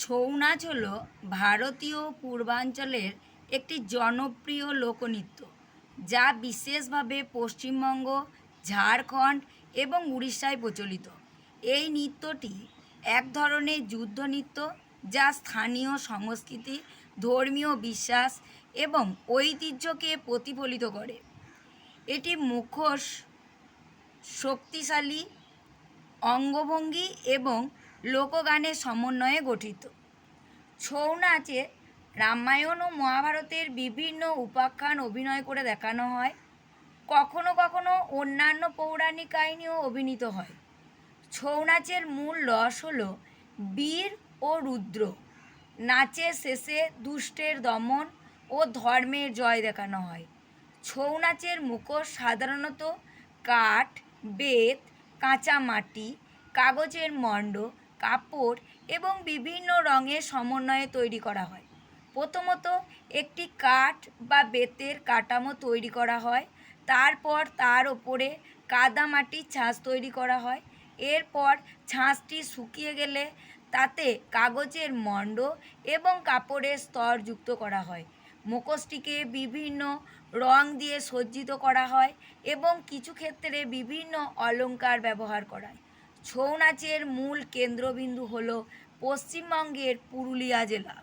ছৌ নাচ হল ভারতীয় পূর্বাঞ্চলের একটি জনপ্রিয় লোকনৃত্য, যা বিশেষভাবে পশ্চিমবঙ্গ, ঝাড়খণ্ড এবং উড়িষ্যায় প্রচলিত। এই নৃত্যটি এক ধরনের যুদ্ধ নৃত্য যা স্থানীয় সংস্কৃতি, ধর্মীয় বিশ্বাস এবং ঐতিহ্যকে প্রতিফলিত করে। এটি মুখোশ, শক্তিশালী, অঙ্গভঙ্গি এবং লোকগানের সমন্বয়ে গঠিত। ছৌ নাচে রামায়ণ ও মহাভারতের বিভিন্ন উপাখ্যান অভিনয় করে দেখানো হয়। কখনো কখনো অন্যান্য পৌরাণিক কাহিনীও অভিনীত হয়। ছৌ নাচের মূল রস হল বীর ও রুদ্র। নাচের শেষে দুষ্টের দমন ও ধর্মের জয় দেখানো হয়। ছৌ নাচের মুখোশ সাধারণত কাঠ, বেত, কাঁচা মাটি, কাগজের মণ্ড কাপড় এবং বিভিন্ন রঙের সমন্বয়ে তৈরি করা হয়। প্রথমত একটি কাঠ বা বেতের কাঠামো তৈরি করা হয়, তারপর তার ওপরে কাদামাটির ছাঁচ তৈরি করা হয়, এরপর ছাঁচটি শুকিয়ে গেলে তাতে কাগজের মণ্ড এবং কাপড়ের স্তর যুক্ত করা হয়। মুখোশটিকে বিভিন্ন রং দিয়ে সজ্জিত করা হয় এবং কিছু ক্ষেত্রে বিভিন্ন অলংকার ব্যবহার করা হয়। ছৌ নাচের মূল কেন্দ্রবিন্দু হল পশ্চিমবঙ্গের পুরুলিয়া জেলা।